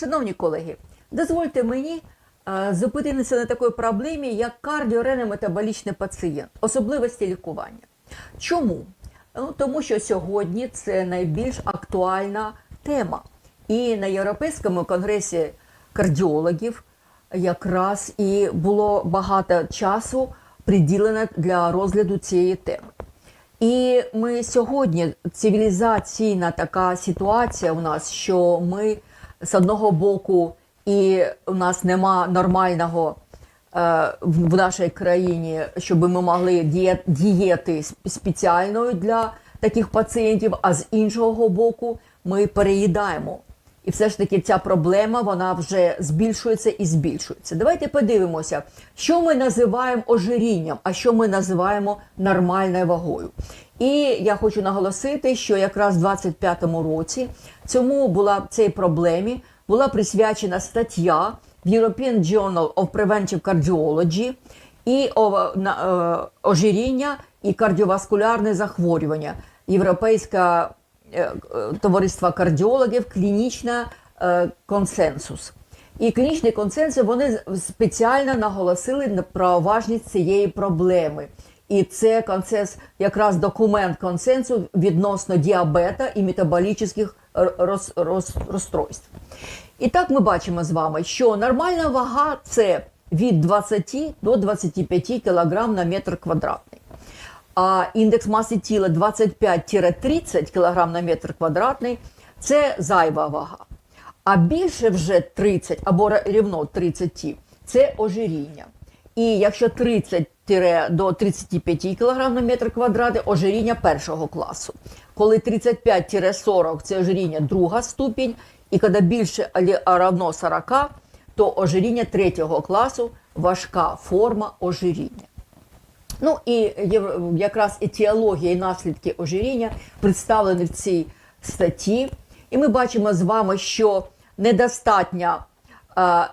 Шановні колеги, дозвольте мені е, зупинитися на такій проблемі, як кардіоренометаболічний пацієнт, особливості лікування. Чому? Ну, тому що сьогодні це найбільш актуальна тема. І на Європейському конгресі кардіологів якраз і було багато часу приділено для розгляду цієї теми. І ми сьогодні цивілізаційна така ситуація у нас, що ми з одного боку, і у нас нема нормального е, в нашій країні, щоб ми могли діє- дієти спеціальною для таких пацієнтів, а з іншого боку, ми переїдаємо. І все ж таки ця проблема вона вже збільшується і збільшується. Давайте подивимося, що ми називаємо ожирінням, а що ми називаємо нормальною вагою. І я хочу наголосити, що якраз в 25-му році цьому була цій проблемі була присвячена стаття в European Journal of Preventive Cardiology і е, ожиріння і кардіоваскулярне захворювання. Європейська е, е, кардіологів клінічна е, консенсус. І клінічний консенсус вони спеціально наголосили на- про важність цієї проблеми. І це консенс, якраз документ консенсу відносно діабета і метаболічних роз, роз, розстройств. І так ми бачимо з вами, що нормальна вага це від 20 до 25 кг на метр квадратний а індекс маси тіла 25-30 кг на метр квадратний це зайва вага. А більше вже 30 або рівно 30 це ожиріння. І якщо 30 до 35 кг на метр квадратний ожиріння першого класу. Коли 35-40 це ожиріння друга ступінь, і коли більше равно 40, то ожиріння третього класу важка форма ожиріння. Ну і якраз етіологія і наслідки ожиріння представлені в цій статті. І ми бачимо з вами, що недостатня е, е,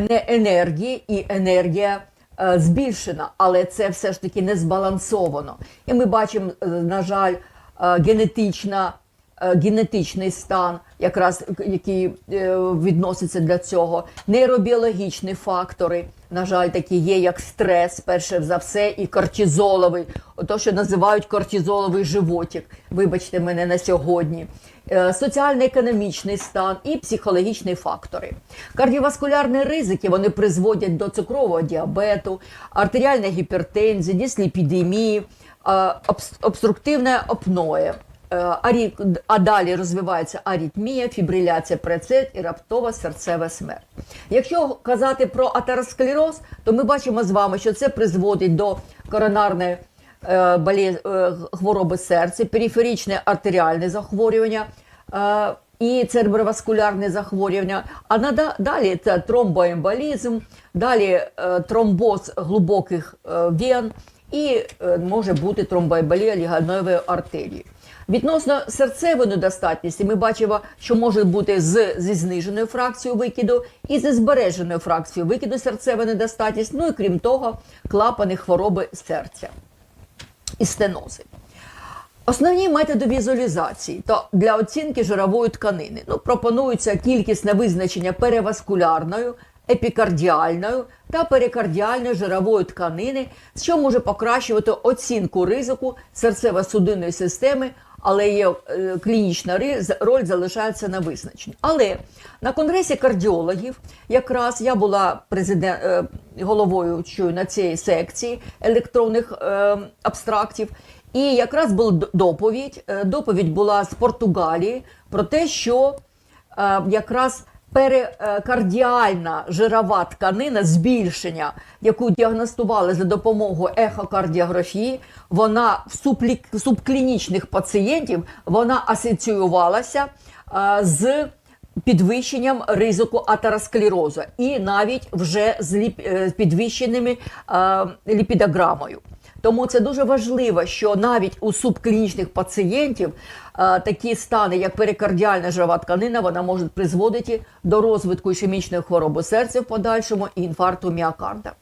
ене- енергії і енергія е, збільшена, але це все ж таки не збалансовано. І ми бачимо, на жаль, генетична генетичний стан, якраз який е, відноситься для цього, нейробіологічні фактори, на жаль, такі є, як стрес, перше за все, і кортизоловий, то, що називають кортизоловий животик. Вибачте мене на сьогодні. Е, Соціально-економічний стан і психологічні фактори. Кардіоваскулярні ризики вони призводять до цукрового діабету, артеріальної гіпертензії, дисліпідемії, е, обструктивне апноє. Е, А далі розвивається аритмія, фібриляція прецет і раптова серцева смерть. Якщо казати про атеросклероз, то ми бачимо з вами, що це призводить до коронарної болі- е, хвороби серця, периферичне артеріальне захворювання. І цереброваскулярне захворювання, а далі це тромбоемболізм, далі тромбоз глибоких вен і е, може бути тромбоемболія лігальної артерії. Відносно серцевої недостатності, ми бачимо, що може бути з, зі зниженою фракцією викиду і зі збереженою фракцією викиду серцева недостатність, ну і крім того, клапани хвороби серця і стенози. Основні методи візуалізації то для оцінки жирової тканини ну, пропонується кількісне визначення переваскулярною, епікардіальною та перикардіальною жирової тканини, що може покращувати оцінку ризику серцево-судинної системи, але є е, клінічна роль залишається на визначенні. Але на конгресі кардіологів якраз я була президент, е, головою чую, на цій секції електронних е, абстрактів. І якраз була доповідь. Доповідь була з Португалії про те, що якраз перикардіальна жирова тканина, збільшення, яку діагностували за допомогою ехокардіографії, вона в суплі- субклінічних пацієнтів вона асоціювалася е, з підвищенням ризику атеросклерозу і навіть вже з ліп- е, підвищеними е, ліпідограмою. Тому це дуже важливо, що навіть у субклінічних пацієнтів е, такі стани, як перикардіальна жирова тканина, вона може призводити до розвитку ішемічної хвороби серця в подальшому і інфаркту міокарда.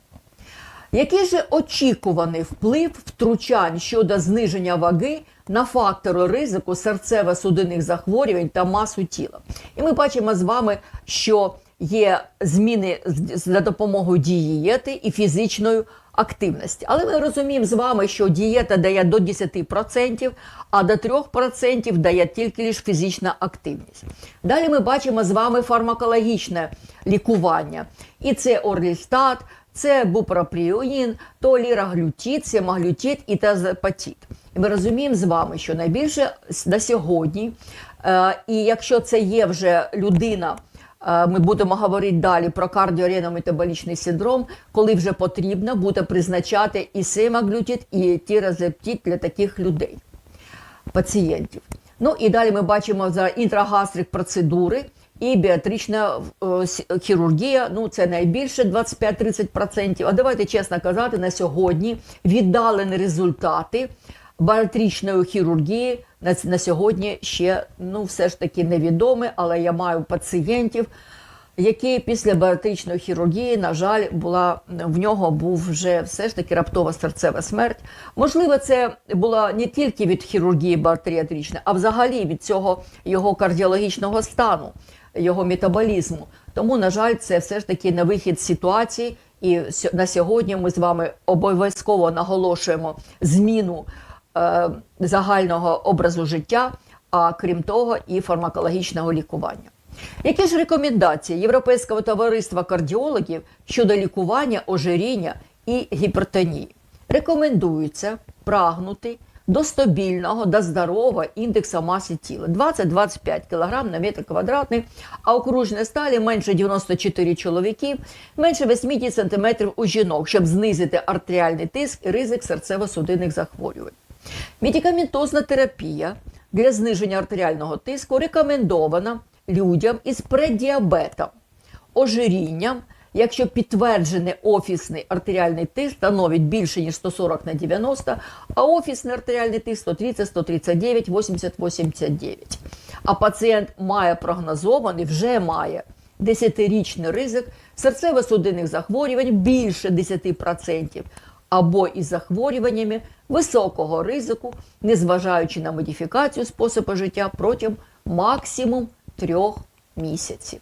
Який же очікуваний вплив втручань щодо зниження ваги на фактори ризику серцево-судинних захворювань та масу тіла? І ми бачимо з вами, що є зміни за допомогою дієти і фізичної активності. Але ми розуміємо з вами, що дієта дає до 10%, а до 3% дає тільки лише фізична активність. Далі ми бачимо з вами фармакологічне лікування. І це орлістат, це бупропріоїн, то ліраглютід, семаглютід і тазепатід. І ми розуміємо з вами, що найбільше на сьогодні, е, і якщо це є вже людина, ми будемо говорити далі про кардіоренометаболічний синдром, коли вже потрібно буде призначати і семаглютід, і тіразептид для таких людей пацієнтів. Ну і далі ми бачимо за інтрагастрик процедури і біатрична е, хірургія. Ну це найбільше 25-30%. А давайте чесно казати, на сьогодні віддалені результати баріатричної хірургії на, на сьогодні ще ну все ж таки невідомі, але я маю пацієнтів. Які після баріатричної хірургії, на жаль, була в нього був вже все ж таки раптова серцева смерть. Можливо, це була не тільки від хірургії баріатричної, а взагалі від цього його кардіологічного стану, його метаболізму. Тому, на жаль, це все ж таки на вихід ситуації. І на сьогодні ми з вами обов'язково наголошуємо зміну загального образу життя, а крім того, і фармакологічного лікування. Які ж рекомендації Європейського товариства кардіологів щодо лікування ожиріння і гіпертонії? Рекомендується прагнути до стабільного, до здорового індексу маси тіла 20-25 кг на метр квадратний, а окружної сталі менше 94 чоловіків, менше 80 см у жінок, щоб знизити артеріальний тиск і ризик серцево-судинних захворювань. Медикаментозна терапія для зниження артеріального тиску рекомендована людям із преддіабетом, ожирінням, якщо підтверджений офісний артеріальний тиск становить більше ніж 140 на 90, а офісний артеріальний тиск 130, 139, 80, 89. А пацієнт має прогнозований, вже має 10-річний ризик серцево-судинних захворювань більше 10%, або із захворюваннями високого ризику, незважаючи на модифікацію способу життя протягом максимум трьох місяців.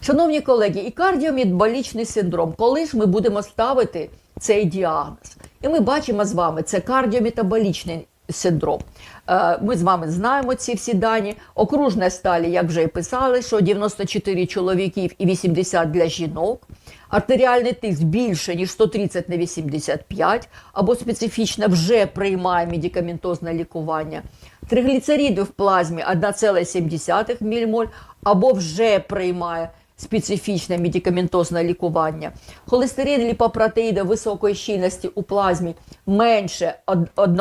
Шановні колеги, і кардіомедболічний синдром, коли ж ми будемо ставити цей діагноз? І ми бачимо з вами, це кардіометаболічний синдром. Е, Ми з вами знаємо ці всі дані. Окружна сталі, як вже і писали, що 94 чоловіків і 80 для жінок. Артеріальний тиск більше, ніж 130 на 85, або специфічно вже приймає медикаментозне лікування. Тригліцериди в плазмі 1,7 ммоль, або вже приймає специфічне медикаментозне лікування. Холестерин ліпопротеїди високої щільності у плазмі менше 1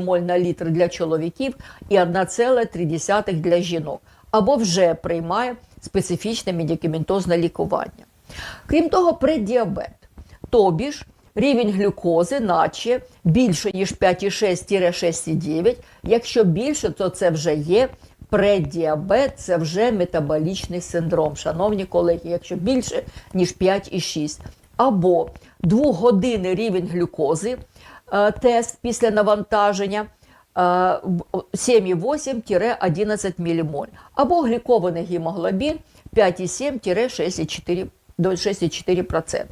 ммоль на літр для чоловіків і 1,3 для жінок, або вже приймає специфічне медикаментозне лікування. Крім того, преддіабет. Тобі ж рівень глюкози, наче більше, ніж 5,6-6,9. Якщо більше, то це вже є преддіабет, це вже метаболічний синдром. Шановні колеги, якщо більше, ніж 5,6. Або двогодинний рівень глюкози, е, тест після навантаження. е, 7,8-11 ммоль. Або глікований гемоглобін 5,7-6,4 до 6,4%.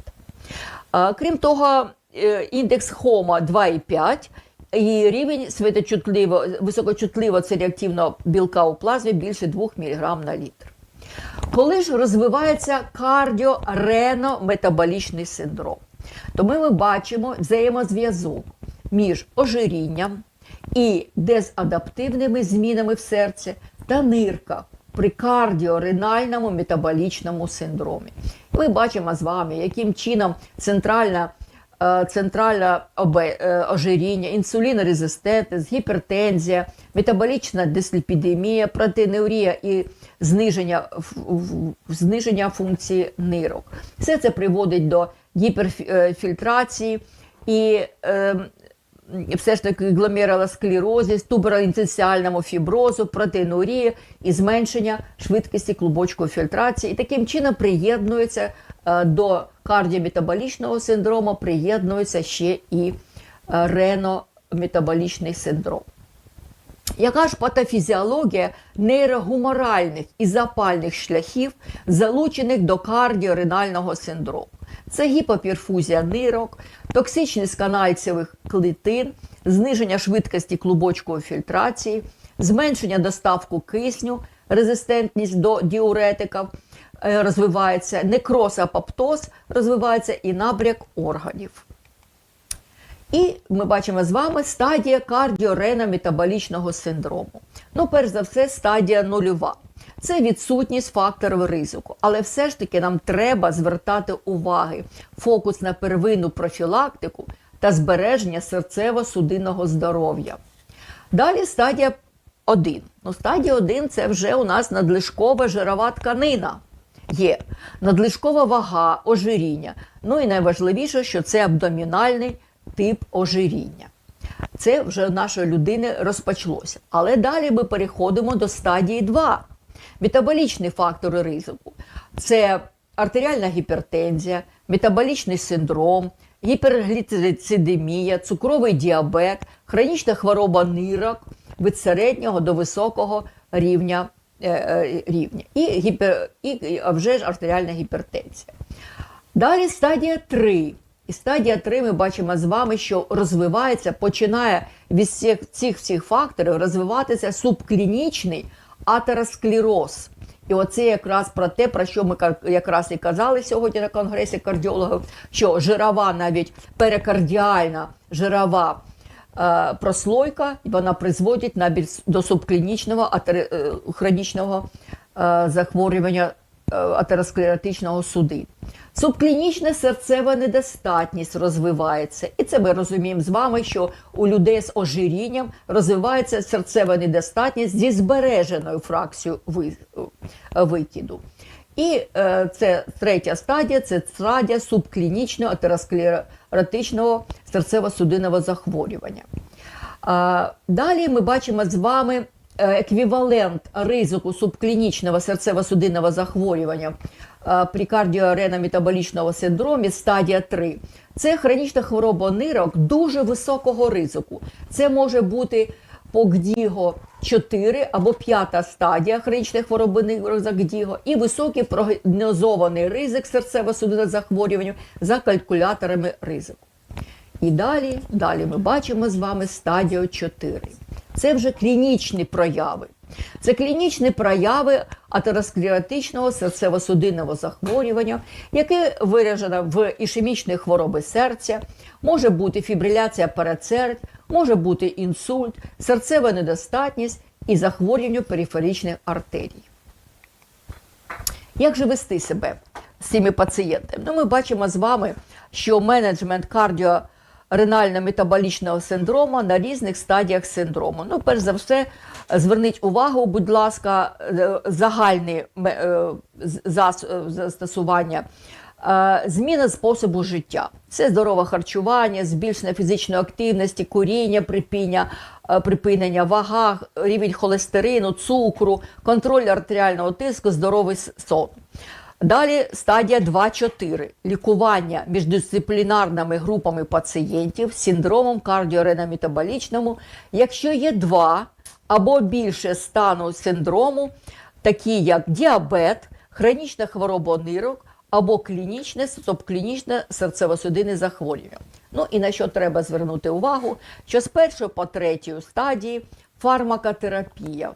Крім того, е, індекс Хома 2,5 і рівень світочутливо, високочутливого цереактивного білка у плазмі більше 2 мг на літр. Коли ж розвивається кардіорено-метаболічний синдром, то ми, ми бачимо взаємозв'язок між ожирінням і дезадаптивними змінами в серці та нирках при кардіоренальному метаболічному синдромі. Ми бачимо з вами, яким чином центральна е, центральне е, ожиріння, інсулінорезистентність, гіпертензія, метаболічна дисліпідемія, протеїнурія і зниження, зниження функції нирок. Все це приводить до гіперфільтрації і е, м, все ж таки гломерулосклерозі, тубероінтенціальному фіброзу, протеїнурії і зменшення швидкості клубочкової фільтрації. І таким чином приєднується е, до кардіометаболічного синдрому, приєднується ще і е, ренометаболічний синдром. Яка ж патофізіологія нейрогуморальних і запальних шляхів, залучених до кардіоренального синдрому? Це гіпоперфузія нирок, токсичність канальцевих клітин, зниження швидкості клубочкової фільтрації, зменшення доставку кисню, резистентність до діуретиків е, розвивається, некроз апоптоз розвивається і набряк органів. І ми бачимо з вами стадія кардіоренометаболічного синдрому. Ну, перш за все, стадія нульова. Це відсутність факторів ризику, але все ж таки нам треба звертати уваги фокус на первинну профілактику та збереження серцево-судинного здоров'я. Далі стадія 1. Ну, стадія 1 це вже у нас надлишкова жирова тканина. Є надлишкова вага, ожиріння. Ну і найважливіше, що це абдомінальний тип ожиріння. Це вже у нашої людини розпочалося. Але далі ми переходимо до стадії 2. Метаболічні фактори ризику. Це артеріальна гіпертензія, метаболічний синдром, гіпергліцидемія, цукровий діабет, хронічна хвороба нирок від середнього до високого рівня, е, е, рівня. І, гіпер, і вже ж артеріальна гіпертензія. Далі стадія 3. І стадія 3 ми бачимо з вами, що розвивається, починає від всіх цих всіх факторів розвиватися субклінічний атеросклероз. І оце якраз про те, про що ми якраз і казали сьогодні на конгресі кардіологів, що жирова, навіть перикардіальна жирова е, прослойка, вона призводить навіть до субклінічного атери- е, хронічного е, захворювання атеросклеротичного суди. Субклінічна серцева недостатність розвивається. І це ми розуміємо з вами, що у людей з ожирінням розвивається серцева недостатність зі збереженою фракцією е, викиду. І е, це третя стадія це стадія субклінічного атеросклеротичного серцево-судинного захворювання. А, Далі ми бачимо з вами е, еквівалент ризику субклінічного серцево-судинного захворювання е, при кардіоренометаболічному синдромі стадія 3. Це хронічна хвороба нирок дуже високого ризику. Це може бути ПОКДІГО 4 або 5 стадія хронічної хвороби нирок ЗАКДІГО і високий прогнозований ризик серцево-судинного захворювання за калькуляторами ризику. І далі, далі ми бачимо з вами стадію 4. Це вже клінічні прояви. Це клінічні прояви атеросклеротичного серцево-судинного захворювання, яке виражено в ішемічної хвороби серця, може бути фібриляція передсердь, може бути інсульт, серцева недостатність і захворювання периферичних артерій. Як же вести себе з цими пацієнтами? Ну, ми бачимо з вами, що менеджмент кардіоренально-метаболічного синдрому на різних стадіях синдрому. Ну, перш за все, зверніть увагу, будь ласка, е, загальні е, застосування. Е, Зміна способу життя це здорове харчування, збільшення фізичної активності, куріння, припіння, припинення вага, рівень холестерину, цукру, контроль артеріального тиску, здоровий сон. Далі стадія 2-4 лікування міждисциплінарними групами пацієнтів з синдромом кардіоренометаболічному, якщо є два або більше стану синдрому, такі як діабет, хронічна хвороба нирок або клінічне субклінічне серцево-судинне захворювання. Ну і на що треба звернути увагу, що з першої по третю стадії фармакотерапія.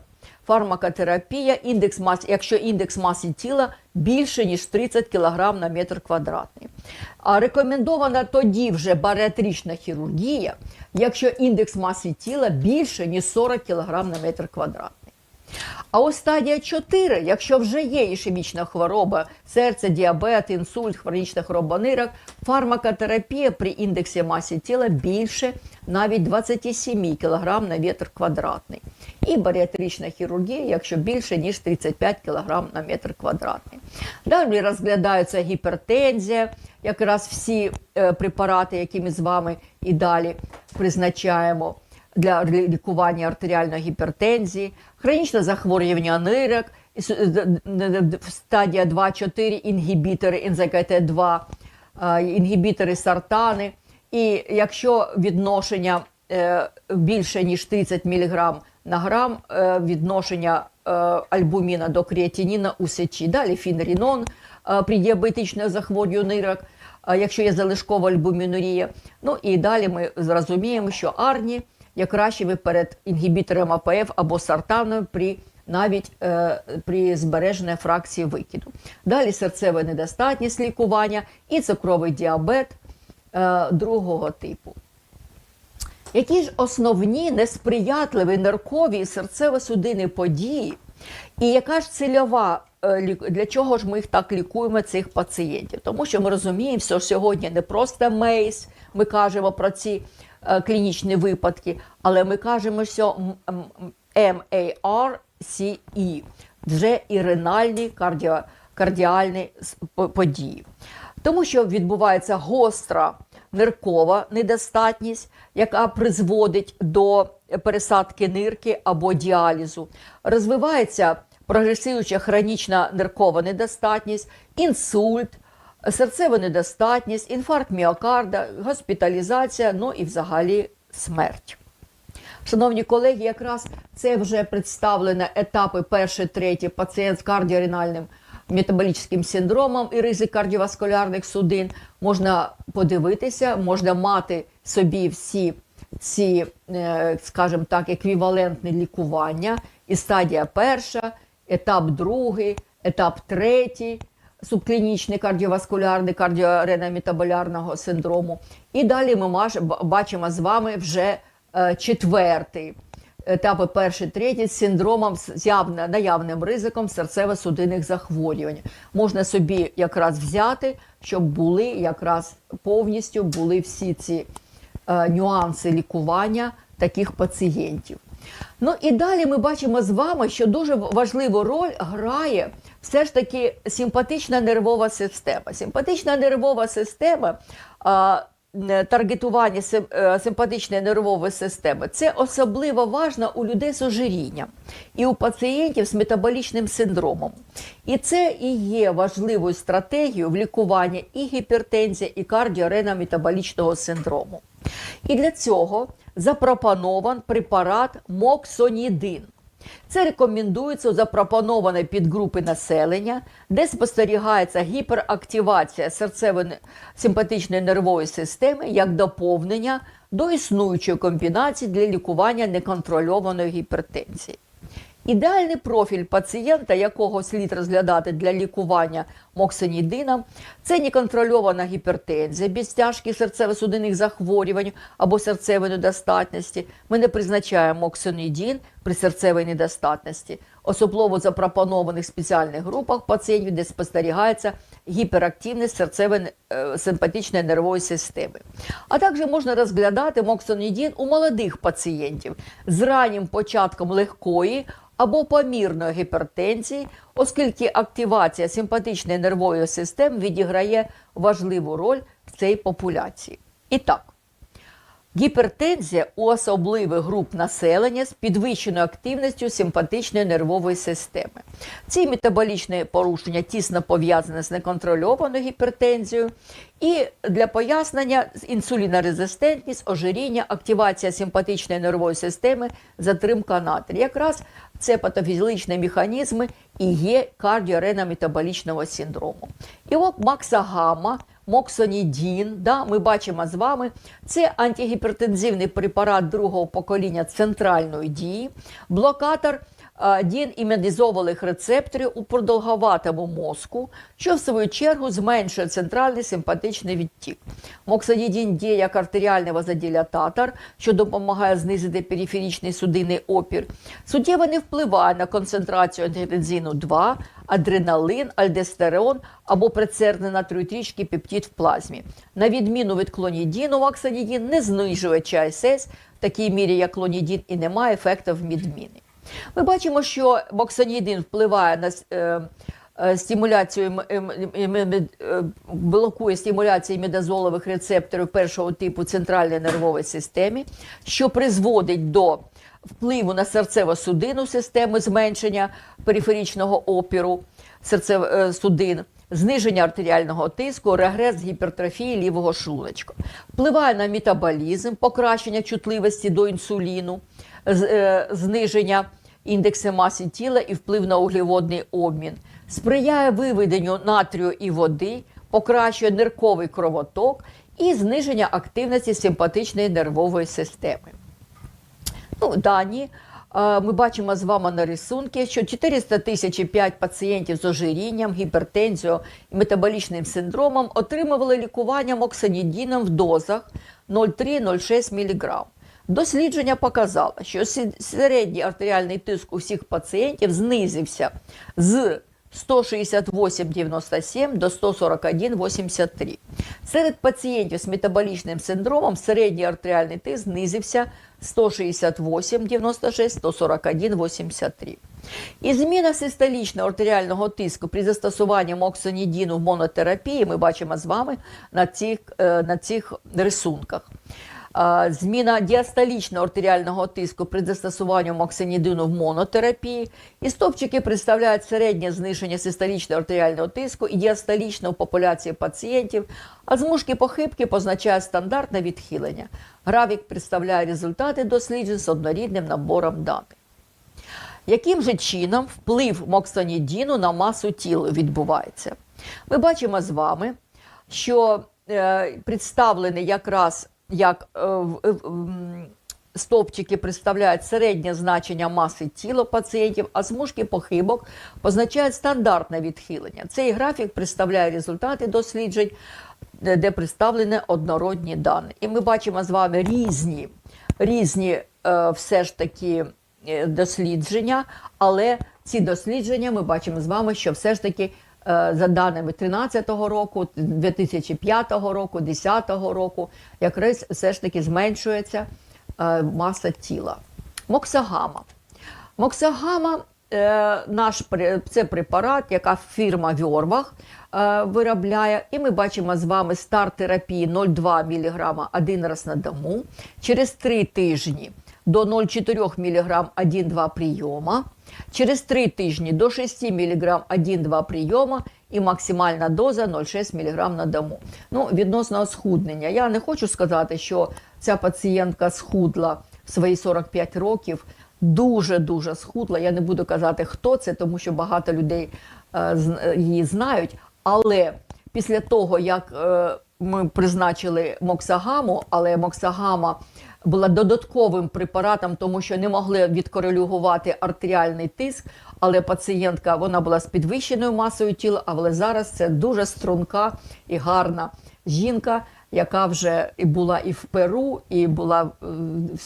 Фармакотерапія, індекс мас, якщо індекс маси тіла більше ніж 30 кг на метр квадратний. А рекомендована тоді вже баріатрична хірургія, якщо індекс маси тіла більше ніж 40 кг на метр квадратний. А ось стадія 4, якщо вже є ішемічна хвороба, серце, діабет, інсульт, хронічна хвороба нирок, фармакотерапія при індексі масі тіла більше навіть 27 кг на метр квадратний. І баріатрична хірургія, якщо більше ніж 35 кг на метр квадратний. Далі розглядається гіпертензія, якраз всі е, препарати, які ми з вами і далі призначаємо для лікування артеріальної гіпертензії, хронічне захворювання нирок, д- стадія 2-4, інгібітори НЗКТ2, е, інгібітори сартани. І якщо відношення е, більше ніж 30 мг на грам, е, відношення е, альбуміна до креатиніна у сечі. Далі фінрінон е, при діабетичному захворюванні нирок, е, якщо є залишкова альбумінурія. Ну і далі ми зрозуміємо, що арні є кращими перед інгібітором АПФ або сартаном при навіть е, при збереженій фракції викиду. Далі серцева недостатність лікування і цукровий діабет е, другого типу. Які ж основні несприятливі ниркові і серцево-судинні події, і яка ж цільова е, для чого ж ми їх так лікуємо цих пацієнтів? Тому що ми розуміємо, що сьогодні не просто мейс, ми кажемо про ці клінічні випадки, але ми кажемо, що MARCE, вже і ренальні кардіо, кардіальні події. Тому що відбувається гостра ниркова недостатність, яка призводить до пересадки нирки або діалізу. Розвивається прогресуюча хронічна ниркова недостатність, інсульт, серцева недостатність, інфаркт міокарда, госпіталізація, ну і взагалі смерть. Шановні колеги, якраз це вже представлено етапи перший, третій, пацієнт з кардіоренальним метаболічним синдромом і ризик кардіоваскулярних судин. Можна подивитися, можна мати собі всі ці, е, скажімо так, еквівалентні лікування. І стадія перша, етап другий, етап третій, субклінічний кардіоваскулярний кардіоренометаболярного синдрому. І далі ми бачимо з вами вже е, четвертий етапи перший, третій з синдромом з наявним ризиком серцево-судинних захворювань. Можна собі якраз взяти, щоб були якраз повністю були всі ці е, нюанси лікування таких пацієнтів. Ну і далі ми бачимо з вами, що дуже важливу роль грає все ж таки симпатична нервова система. Симпатична нервова система. а, Таргетування е, симпатичної нервової системи це особливо важливо у людей з ожирінням і у пацієнтів з метаболічним синдромом. І це і є важливою стратегією в лікуванні і гіпертензії, і кардіоренометаболічного синдрому. І для цього запропонован препарат моксонідин. Це рекомендується у запропонованій підгрупи населення, де спостерігається гіперактивація серцево-симпатичної нервової системи як доповнення до існуючої комбінації для лікування неконтрольованої гіпертензії. Ідеальний профіль пацієнта, якого слід розглядати для лікування моксинідином, це неконтрольована гіпертензія без тяжких серцево-судинних захворювань або серцевої недостатності. Ми не призначаємо моксинідин при серцевій недостатності, особливо запропонованих спеціальних групах пацієнтів, де спостерігається гіперактивність серцево-симпатичної нервової системи. А також можна розглядати моксонідін у молодих пацієнтів з раннім початком легкої або помірної гіпертензії, оскільки активація симпатичної нервової системи відіграє важливу роль в цій популяції. І так, Гіпертензія у особливих груп населення з підвищеною активністю симпатичної нервової системи. Ці метаболічні порушення тісно пов'язані з неконтрольованою гіпертензією. І для пояснення інсулінорезистентність, ожиріння, активація симпатичної нервової системи, затримка натрію. Якраз це патофізіологічні механізми і є кардіоренометаболічного синдрому. І от максагама моксонідін, да, ми бачимо з вами, це антигіпертензивний препарат другого покоління центральної дії, блокатор дін імунізованих рецепторів у продовговатому мозку, що в свою чергу зменшує центральний симпатичний відтік. Моксонідін діє як артеріальний вазодилататор, що допомагає знизити периферичний судинний опір. Суттєво не впливає на концентрацію ангітензину 2, адреналин, альдестерон або предсердний натріотрічний пептид в плазмі. На відміну від клонідіну, ваксанідін не знижує ЧАСС в такій мірі, як клонідін, і не має ефекту в відміни. Ми бачимо, що боксанідин впливає на, е, е, стимуляцію е, блокує стимуляцію медозолових рецепторів першого типу центральної нервової системи, що призводить до впливу на серцево-судинну систему, зменшення периферичного опіру серцево- судин, зниження артеріального тиску, регрес гіпертрофії лівого шлуночка. Впливає на метаболізм, покращення чутливості до інсуліну, зниження індексу маси тіла і вплив на углеводний обмін. Сприяє виведенню натрію і води, покращує нирковий кровоток і зниження активності симпатичної нервової системи. Ну, дані е, ми бачимо з вами на рисунки, що 400 тисяч 5 пацієнтів з ожирінням, гіпертензією і метаболічним синдромом отримували лікування моксанідіном в дозах 0,3-0,6 мг. Дослідження показало, що середній артеріальний тиск у всіх пацієнтів знизився з 168,97 до 141,83. Серед пацієнтів з метаболічним синдромом середній артеріальний тиск знизився 168,96 141,83. І зміна систолічного артеріального тиску при застосуванні моксонідіну в монотерапії ми бачимо з вами на цих, е, на цих рисунках. Зміна діастолічного артеріального тиску при застосуванні моксинідину в монотерапії. І стопчики представляють середнє зниження систолічного артеріального тиску і діастолічного в популяції пацієнтів, а змушки похибки позначають стандартне відхилення. Графік представляє результати досліджень з однорідним набором даних. Яким же чином вплив моксанідіну на масу тіла відбувається? Ми бачимо з вами, що е, представлений якраз як е, е, стовпчики представляють середнє значення маси тіла пацієнтів, а смужки похибок позначають стандартне відхилення. Цей графік представляє результати досліджень, де представлені однородні дані. І ми бачимо з вами різні, різні е, все ж таки дослідження, але ці дослідження ми бачимо з вами, що все ж таки за даними 2013 року, 2005 року, 2010 року, якраз все ж таки зменшується е, маса тіла. Моксагама. Моксагама е, наш це препарат, яка фірма Вьорвах е, виробляє. І ми бачимо з вами старт терапії 0,2 мг один раз на дому. Через 3 тижні до 0,4 мг 1-2 прийома. Через 3 тижні до 6 мг 1-2 прийома і максимальна доза 0,6 мг на дому. Ну, відносно схуднення. Я не хочу сказати, що ця пацієнтка схудла в свої 45 років. Дуже дуже схудла. Я не буду казати, хто це, тому що багато людей е, її знають. Але після того, як е, ми призначили Моксагаму, але Моксагама була додатковим препаратом, тому що не могли відкорелювати артеріальний тиск. Але пацієнтка вона була з підвищеною масою тіла, але зараз це дуже струнка і гарна жінка, яка вже і була і в Перу, і була е,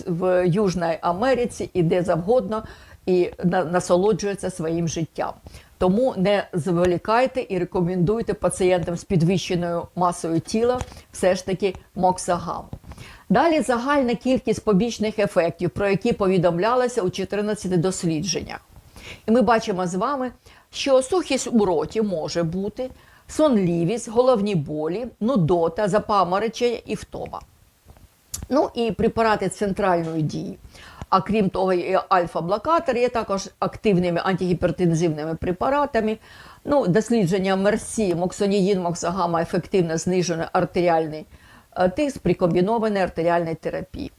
в Южній Америці, і де завгодно, і насолоджується своїм життям. Тому не зволікайте і рекомендуйте пацієнтам з підвищеною масою тіла все ж таки моксагаму. Далі загальна кількість побічних ефектів, про які повідомлялося у 14 дослідженнях. І ми бачимо з вами, що сухість у роті може бути, сонливість, головні болі, нудота, запаморочення і втома. Ну і препарати центральної дії. А крім того, і альфа-блокатор є також активними антигіпертензивними препаратами. Ну, дослідження Мерсі, моксоніїн, моксагама ефективно знижено артеріальний тиск при комбінованій артеріальній терапії.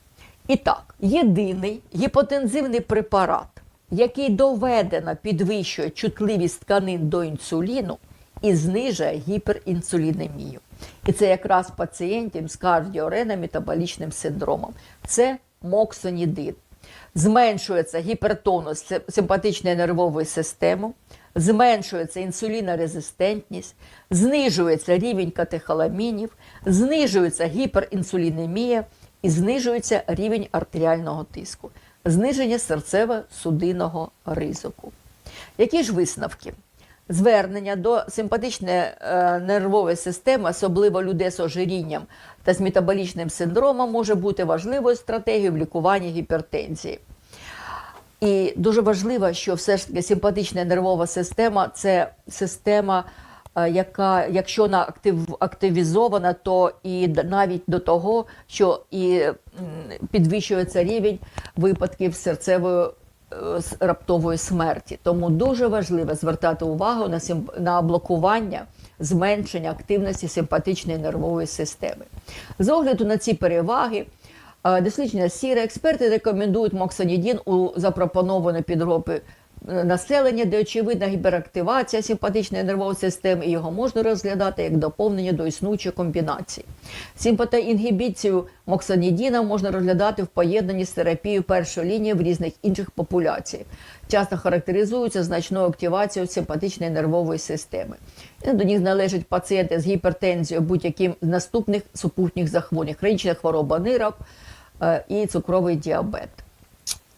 І так, єдиний гіпотензивний препарат, який доведено підвищує чутливість тканин до інсуліну і знижує гіперінсулінемію. І це якраз пацієнтів з кардіоренометаболічним синдромом. Це моксонідин. Зменшується гіпертонус симпатичної нервової системи, зменшується інсулінорезистентність, знижується рівень катехоламінів, знижується гіперінсулінемія і знижується рівень артеріального тиску, зниження серцево-судинного ризику. Які ж висновки? Звернення до симпатичної е, нервової системи, особливо людей з ожирінням та з метаболічним синдромом, може бути важливою стратегією в лікуванні гіпертензії. І дуже важливо, що все ж таки симпатична нервова система це система, е, яка, якщо вона актив, активізована, то і навіть до того, що і підвищується рівень випадків серцевої е, раптової смерті. Тому дуже важливо звертати увагу на, сим- на блокування, зменшення активності симпатичної нервової системи. З огляду на ці переваги. Е, Дослідження сіре експерти рекомендують моксанідін у запропоновані підгрупи е, населення, де очевидна гіперактивація симпатичної нервової системи, і його можна розглядати як доповнення до існуючої комбінації. Симпатоінгібіцію моксанідіна можна розглядати в поєднанні з терапією першої лінії в різних інших популяціях. Часто характеризуються значною активацією симпатичної нервової системи. До них належать пацієнти з гіпертензією, будь-яким з наступних супутніх захворювань, хронічна хвороба нирок е, і цукровий діабет.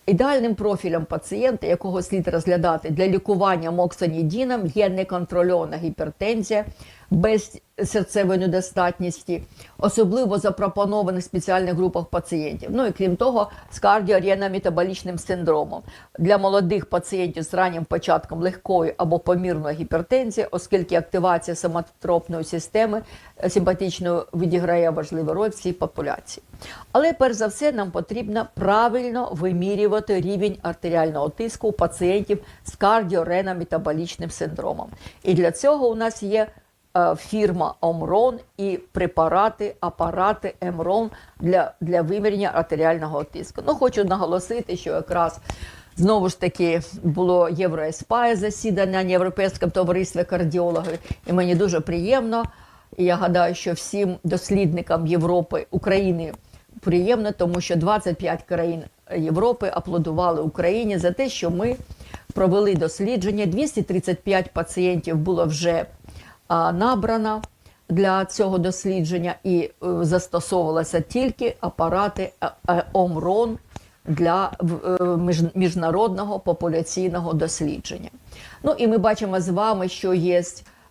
Ідеальним профілем пацієнта, якого слід розглядати для лікування моксанідіном, є неконтрольована гіпертензія без серцевої недостатності, особливо запропонованих спеціальних групах пацієнтів. Ну і крім того, з кардіоренометаболічним синдромом для молодих пацієнтів з раннім початком легкої або помірної гіпертензії, оскільки активація самотропної системи е, симпатичної відіграє важливу роль в цій популяції. Але перш за все нам потрібно правильно вимірювати рівень артеріального тиску у пацієнтів з кардіоренометаболічним синдромом. І для цього у нас є фірма Омрон і препарати, апарати Емрон для, для виміряння артеріального тиску. Ну, хочу наголосити, що якраз знову ж таки було Євроеспає засідання на Європейському товаристві кардіологів, і мені дуже приємно. І я гадаю, що всім дослідникам Європи України приємно, тому що 25 країн Європи аплодували Україні за те, що ми провели дослідження. 235 пацієнтів було вже а, набрано для цього дослідження, і е, застосовувалися тільки апарати е, е, ОМРОН для міжнародного популяційного дослідження. Ну і ми бачимо з вами, що є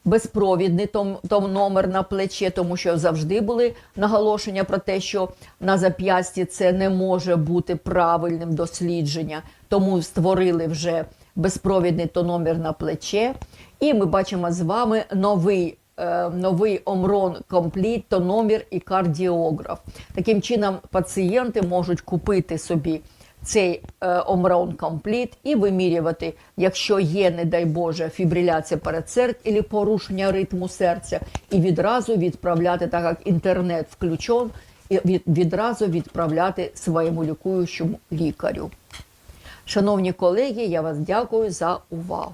безпровідний том, том номер на плече, тому що завжди були наголошення про те, що на зап'ясті це не може бути правильним дослідження, тому створили вже безпровідний тономер на плече. І ми бачимо з вами новий. е, Новий Омрон Компліт, тономір і кардіограф. Таким чином, пацієнти можуть купити собі цей е, Омрон Компліт і вимірювати, якщо є, не дай Боже, фібриляція передсердь або порушення ритму серця, і відразу відправляти, так як інтернет включен, і від, відразу відправляти своєму лікуючому лікарю. Шановні колеги, я вас дякую за увагу.